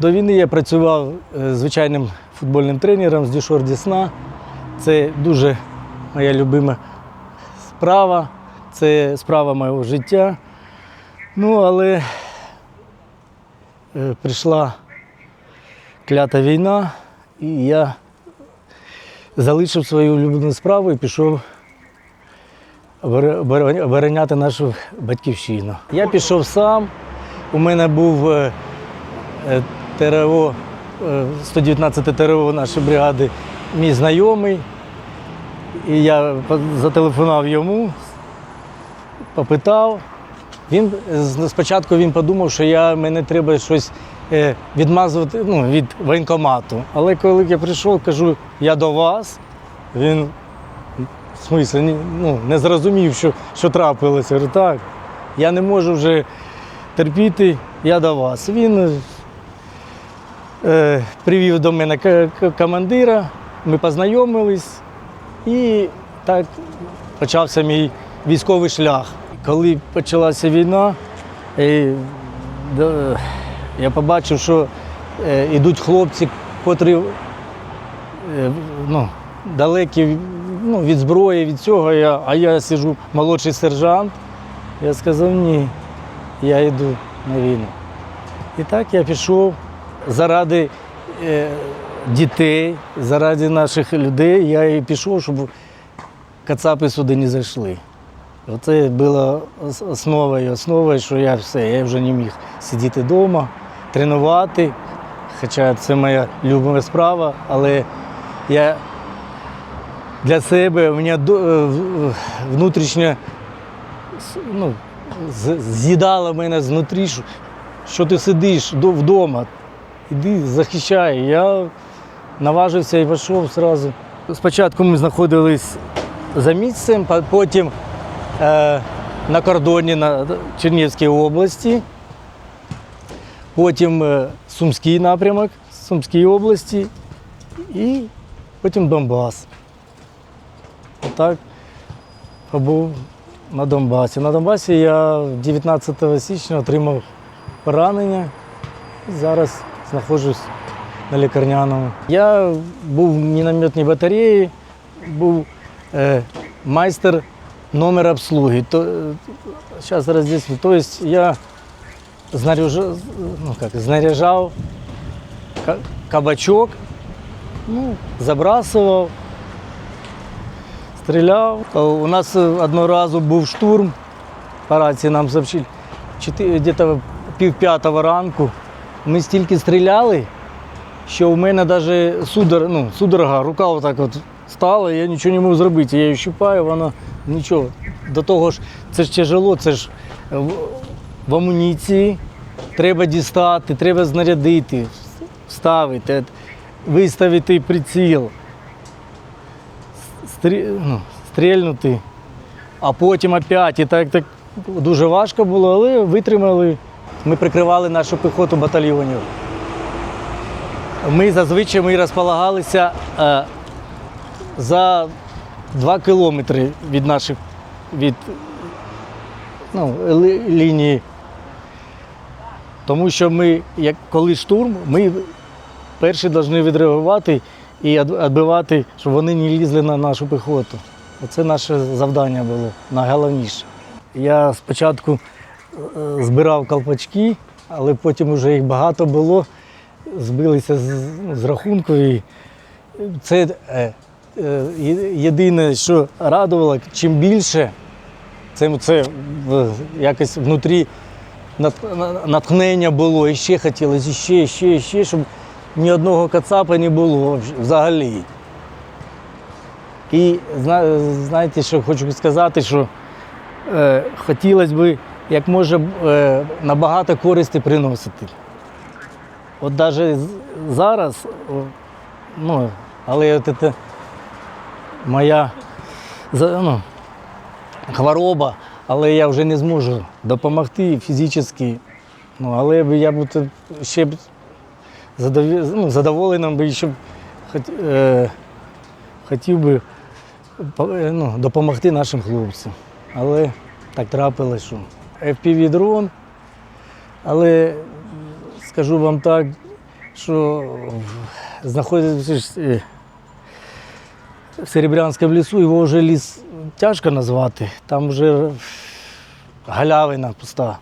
До війни я працював е, звичайним футбольним тренером з Дюшор Дісна. Це дуже моя любима справа, це справа мого життя. Ну, але е, прийшла клята війна, і я залишив свою улюблену справу і пішов оборо- оборо- обороняти нашу батьківщину. Я пішов сам. У мене був е, ТРО, е, 119 ТРО нашої бригади, мій знайомий. І я зателефонував йому, попитав. Він спочатку він подумав, що я, мене треба щось е, відмазувати ну, від воєнкомату. Але коли я прийшов, кажу, я до вас, він в смислі ну, не зрозумів, що, що трапилося. Я говорю, так, я не можу вже терпіти, я до вас. Він привів до мене командира, ми познайомились і так почався мій військовий шлях. Коли почалася війна, е, я побачив, що е, йдуть хлопці, котрі е, ну, далекі ну, від зброї, від цього, а я сижу молодший сержант. Я сказав, ні, я йду на війну. І так я пішов заради е, дітей, заради наших людей. Я і пішов, щоб кацапи сюди не зайшли. Оце була ос- основою, основою, що я все, я вже не міг сидіти вдома, тренувати. Хоча це моя любима справа, але я для себе у мене е, внутрішнє ну, з'їдало мене знутрі, що ти сидиш вдома, іди захищай. Я наважився і пішов одразу. Спочатку ми знаходились за місцем, потім е, на кордоні на Чернігівській області, потім е, Сумський напрямок Сумській області і потім Донбас. Отак побув на Донбасі. На Донбасі я 19 січня отримав поранення зараз знаходжусь на лікарняному. Я був в мінометній батареї, був е, майстер номер обслуги. То, зараз роз'ясню. Тобто я знаряжав, ну, як, знаряжав кабачок, ну, забрасував, стріляв. Е, У нас е, одного разу був штурм, по рації нам сообщили, десь пів п'ятого ранку. Ми стільки стріляли, що у мене навіть судор, ну, судорога, рука отак от стала, я нічого не можу зробити. Я її щупаю, вона нічого. До того ж, це ж тяжело, це ж в, в амуніції. Треба дістати, треба знарядити, вставити, виставити приціл, стрі, ну, стрільнути, а потім опять. І так, так дуже важко було, але витримали. Ми прикривали нашу піхоту батальйонів. Ми зазвичай ми розполагалися е, за два кілометри від наших від ну, ли- лінії. Тому що ми, як коли штурм, ми перші повинні відреагувати і відбивати, щоб вони не лізли на нашу піхоту. Оце наше завдання було найголовніше. Я спочатку збирав колпачки, але потім вже їх багато було, збилися з, з рахунку. І це е, е, єдине, що радувало, чим більше, це, це якось внутрі нат- натхнення було, і ще хотілося, ще, ще, ще, щоб ні одного кацапа не було взагалі. І знаєте, що хочу сказати, що е, хотілося б як може е, набагато користі приносити. От навіть зараз, ну, але от це моя ну, хвороба, але я вже не зможу допомогти фізично. Ну, але я б ще б ну, задоволеним би ще б е, хотів би е, ну, допомогти нашим хлопцям. Але так трапилось, що FPV-дрон. Але скажу вам так, що знаходитися е, в Серебрянському лісу, його вже ліс тяжко назвати. Там вже галявина пуста.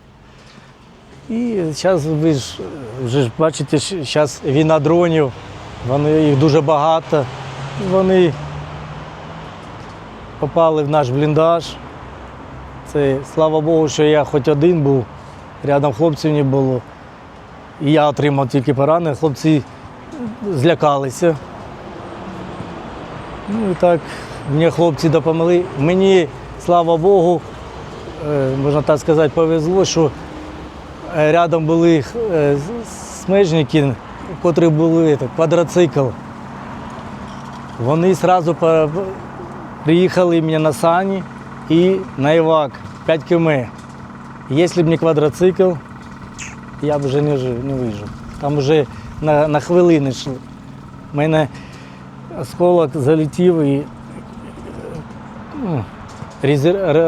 І зараз ви ж вже бачите, зараз війна дронів, вони, їх дуже багато. Вони попали в наш бліндаж. Це слава Богу, що я хоч один був, рядом хлопців не було. І я отримав тільки поранення, хлопці злякалися. Ну і так, мені хлопці допомогли. Мені, слава Богу, е, можна так сказати, повезло, що е, рядом були е, смежники, у котрих були це, квадроцикл. Вони одразу приїхали мені на сані і на Івак 5 км. Якщо б не квадроцикл, я б вже не, жив, не вижив. Там вже на, на хвилини йшли. У мене осколок залетів і ну,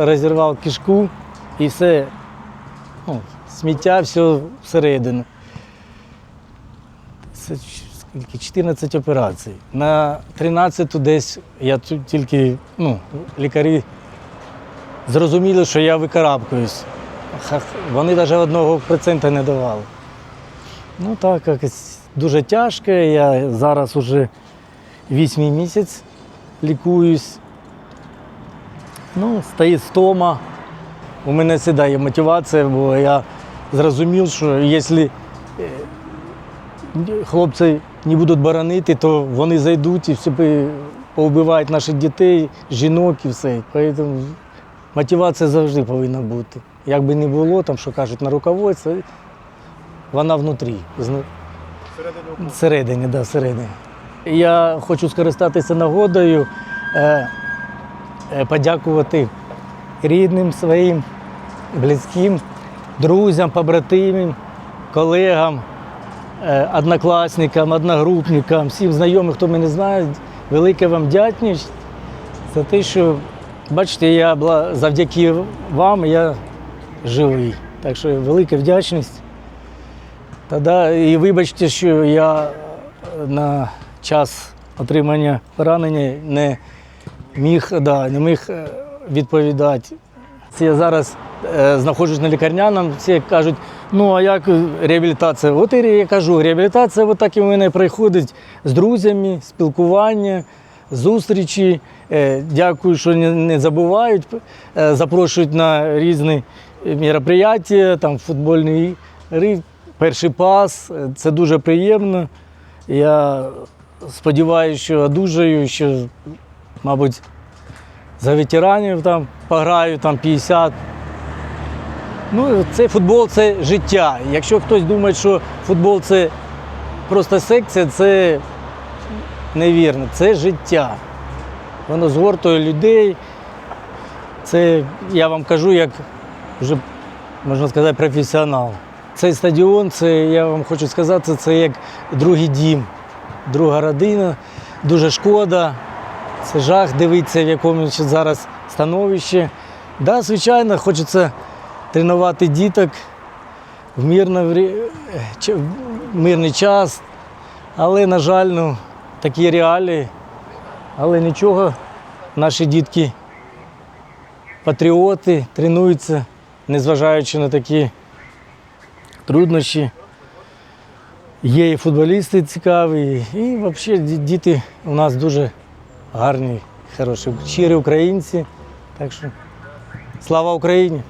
розірвав кишку і все, ну, сміття все всередину. Це скільки? 14 операцій. На 13 десь я тільки, ну, лікарі зрозуміли, що я викарабкаюсь. Вони навіть одного процента не давали. Ну так, якось дуже тяжко. Я зараз уже вісьмий місяць лікуюсь. Ну, стоїть стома. У мене завжди є мотивація, бо я зрозумів, що якщо е, хлопці не будуть боронити, то вони зайдуть і все пи- повбивають наших дітей, жінок і все. Тому мотивація завжди повинна бути. Як би не було, там, що кажуть, на руководстві, вона внутрі. Всередині, да, всередині. Я хочу скористатися нагодою, е, е, подякувати рідним своїм, близьким, друзям, побратимам, колегам, е, однокласникам, одногрупникам, всім знайомим, хто мене знає. Велика вам вдячність за те, що, бачите, я завдяки вам я живий. Так що велика вдячність. Тоді і вибачте, що я е, на час отримання поранення не міг, да, не міг е, відповідати. Це Я зараз е, знаходжусь на лікарняному, всі кажуть, ну а як реабілітація? От і я кажу, реабілітація от і в мене проходить з друзями, спілкування, зустрічі. Е, дякую, що не, забувають, е, запрошують на різні мероприятия, там футбольні ігри, перший пас. Е, Це дуже приємно. Я сподіваюся, що одужаю, що, мабуть, за ветеранів там пограю там 50. Ну, це футбол це життя. Якщо хтось думає, що футбол це просто секція, це невірно. Це життя. Воно згортує людей. Це я вам кажу, як вже можна сказати, професіонал. Цей стадіон, це я вам хочу сказати, це як другий дім, друга родина. Дуже шкода. Це жах дивитися, в якому зараз становищі. Да, звичайно, хочеться тренувати діток в мирний час. Але, на жаль, ну, такі реалії. Але нічого, наші дітки патріоти тренуються, незважаючи на такі труднощі. Є і футболісти цікаві, і взагалі діти у нас дуже гарні, хороші, щирі українці. Так що слава Україні!